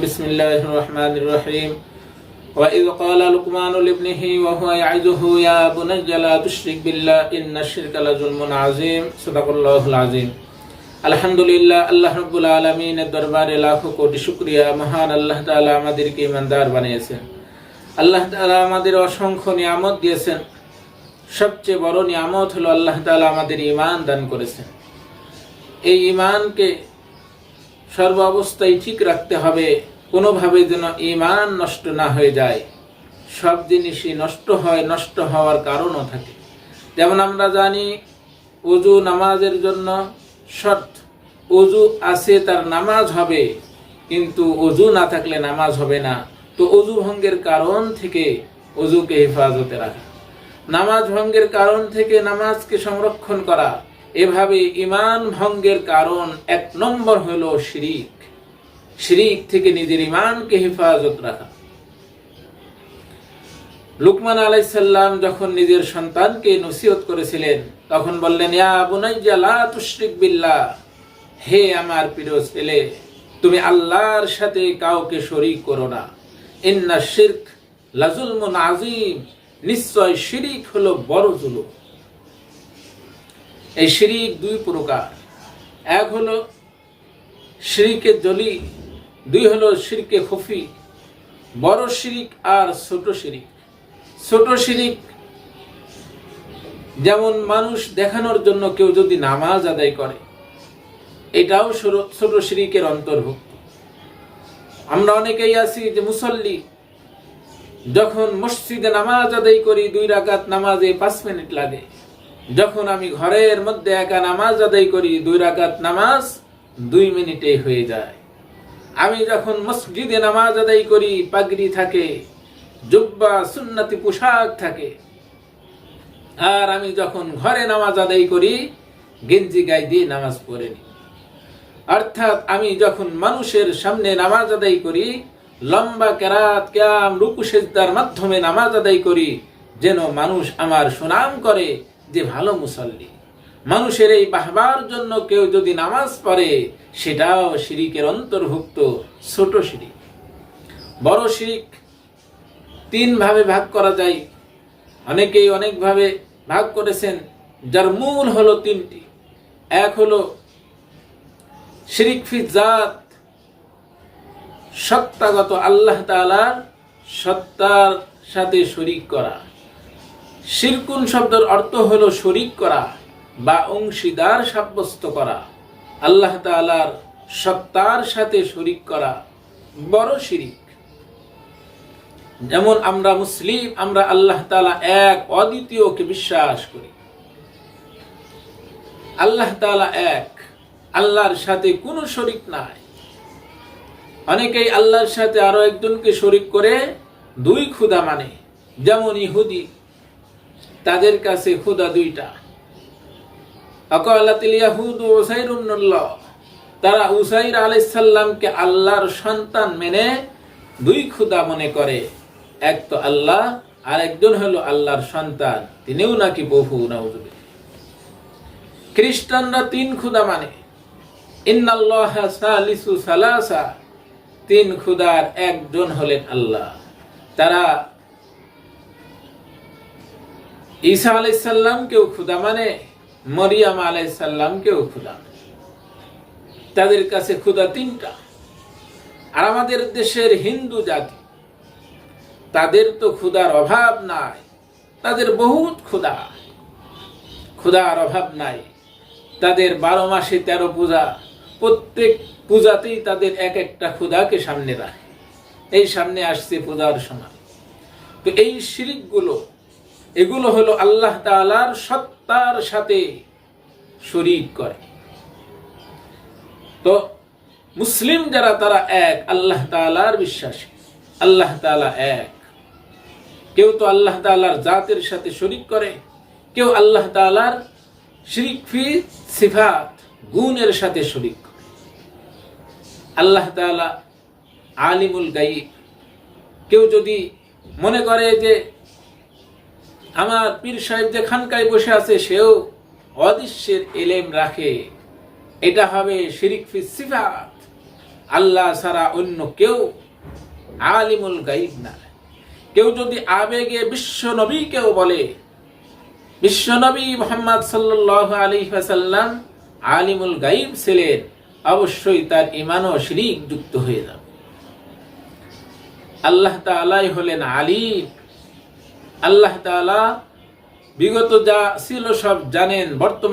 بسم الله الرحمن الرحيم وإذ قال لقمان لابنه وهو يعظه يا بني لا تشرك بالله إن الشرك لظلم عظيم صدق الله العظيم আলহামদুলিল্লাহ আল্লাহ রব্বুল আলমিনের দরবারে লাখো কোটি শুক্রিয়া মহান আল্লাহ তাআলা আমাদেরকে ইমানদার বানিয়েছেন আল্লাহ তাআলা আমাদের অসংখ্য নিয়ামত দিয়েছেন সবচেয়ে বড় নিয়ামত হলো আল্লাহ তাআলা আমাদের ইমান দান করেছেন এই ইমানকে সর্ব অবস্থায় ঠিক রাখতে হবে কোনোভাবে যেন ইমান নষ্ট না হয়ে যায়। সব জিনিসই নষ্ট হয়, নষ্ট হওয়ার কারণও থাকে। যেমন আমরা জানি উজু নামাজের জন্য শর্ত উজু আছে তার নামাজ হবে, কিন্তু অজু না থাকলে নামাজ হবে না। তো অজু ভঙ্গের কারণ থেকে অজুকে হেফাজতে রাখা। নামাজ ভঙ্গের কারণ থেকে নামাজকে সংরক্ষণ করা। এভাবে ইমান ভঙ্গের কারণ এক নম্বর হলো শিরিক। শিরিক থেকে নিজের ইমানকে হেফাজত রাখা। লুকমান আলাইসাল্লাম যখন নিজের সন্তানকে নসিহত করেছিলেন, তখন বললেন হে আমার প্রিয় ছেলে, তুমি আল্লাহর সাথে কাউকে শরিক করো না। ইন্না শিরক লাজুলমুন আজিম নিশ্চয় শিরিক হলো বড় জুলুম। এই শিরিক দুই প্রকার। এক হলো শিরিকে জলি দুই হলো শিরকে খফি, বড় শিরিক আর ছোট শিরিক। ছোট শিরিক যেমন মানুষ দেখানোর জন্য কেউ যদি নামাজ আদায় করে, এটাও ছোট শিরিকের অন্তর্ভুক্ত। আমরা অনেকেই আছি যে মুসল্লি, যখন মসজিদে নামাজ আদায় করি, দুই রাকাত নামাজে পাঁচ মিনিট লাগে। যখন আমি ঘরের মধ্যে একা নামাজ আদায় করি, দুই রাকাত নামাজ দুই মিনিটে হয়ে যায়। আমি যখন মসজিদে নামাজ আদায় করি, পাগড়ি থাকে, জুব্বা, সুন্নতি পোশাক থাকে, আর আমি যখন ঘরে নামাজ আদায় করি, গেঞ্জি গায়ে দিয়ে নামাজ পড়ে নি। অর্থাৎ আমি যখন মানুষের সামনে নামাজ আদায় করি, লম্বা কেরাত, ক্যাম, রুকু সেজদার মাধ্যমে নামাজ আদায় করি, যেন মানুষ আমার সুনাম করে যে ভালো মুসল্লি। মানুষের এই বাহবার জন্য কেউ যদি নামাজ পড়ে, সেটাও শিরিকের অন্তর্ভুক্ত ছোট শিরিক। বড় শিরিক তিন ভাবে ভাগ করা যায়। অনেকেই অনেকভাবে ভাগ করেছেন, যার মূল হলো তিনটি। এক হলো শিরিক ফি জাত, সত্তাগত আল্লাহ তাআলার সত্তার সাথে শরিক করা। শিরকুন শব্দের অর্থ হলো শরিক করা। বা অংশীদার সাব্যস্ত করা। আল্লাহ তাআলার সত্তার সাথে শরিক করা বড় শিরিক। যেমন আমরা মুসলিম, আমরা আল্লাহ তাআলা এক, অদ্বিতীয়কে বিশ্বাস করি। আল্লাহ তাআলা এক, আল্লাহর সাথে কোনো শরিক নাই। অনেকেই আল্লাহর সাথে আরও একজনকে শরিক করে দুই খুদা মানে। যেমন ইহুদি, তাদের কাছে ক্ষুদা দুইটা। তারা উসাইর আলাইসাল্লামকে আল্লাহর সন্তান মেনে দুই খুদা মনে করে। এক তো আল্লাহ আর একজন হলো আল্লাহর সন্তান। তিনিও নাকি বহু, নাউজুবিল্লাহ। খ্রিস্টানরা তিন খুদা মানে। সালিসু তিন খুদার একজন হলেন আল্লাহ। তারা ঈসা আলাইসাল্লামকেও খুদা মানে। মরিয়াম আলাইসাল্লামকেও খুদা। তাদের কাছে খুদা তিনটা। আর আমাদের দেশের হিন্দু জাতি, তাদের তো ক্ষুধার অভাব নাই। তাদের বহুত ক্ষুধা। ক্ষুধার অভাব নাই। তাদের বারো মাসে তেরো পূজা, প্রত্যেক পূজাতেই তাদের এক একটা ক্ষুধাকে সামনে রাখে। এই সামনে আসছে পূজার সময়। তো এই শিরিকগুলো এগুলো হলো আল্লাহ তাআলার সত্তার সাথে শরিক করে। তো মুসলিম যারা, তারা এক, আল্লাহ তাআলার বিশ্বাসী। আল্লাহ তাআলা এক। কেউ তো আল্লাহ তাআলার জাতের সাথে শরিক করে, কেউ আল্লাহ তালার ফি সিফাত, গুণের সাথে শরিক করে। আল্লাহ তাআলা আলিমুল গাইব কেউ যদি মনে করে যে আমার পীর সাহেব যে খানকায় বসে আছে, সেও অদৃশ্যের এলেম রাখে। এটা হবে শিরিক সিফাত। আল্লাহ ছাড়া অন্য কেউ আলিমুল গাইব না। কেউ যদি আবেগে বিশ্ব নবীকেও বলে, বিশ্ব নবী মোহাম্মদ সাল্লাহ আলী সাল্লাম আলিমুল গাইব ছিলেন, অবশ্যই তার ইমানও শিরিক যুক্ত হয়ে যাবে। আল্লাহ তালাই হলেন আলিম। আল্লাহ তালা বিগত যা ছিল সব জানেন বর্তমান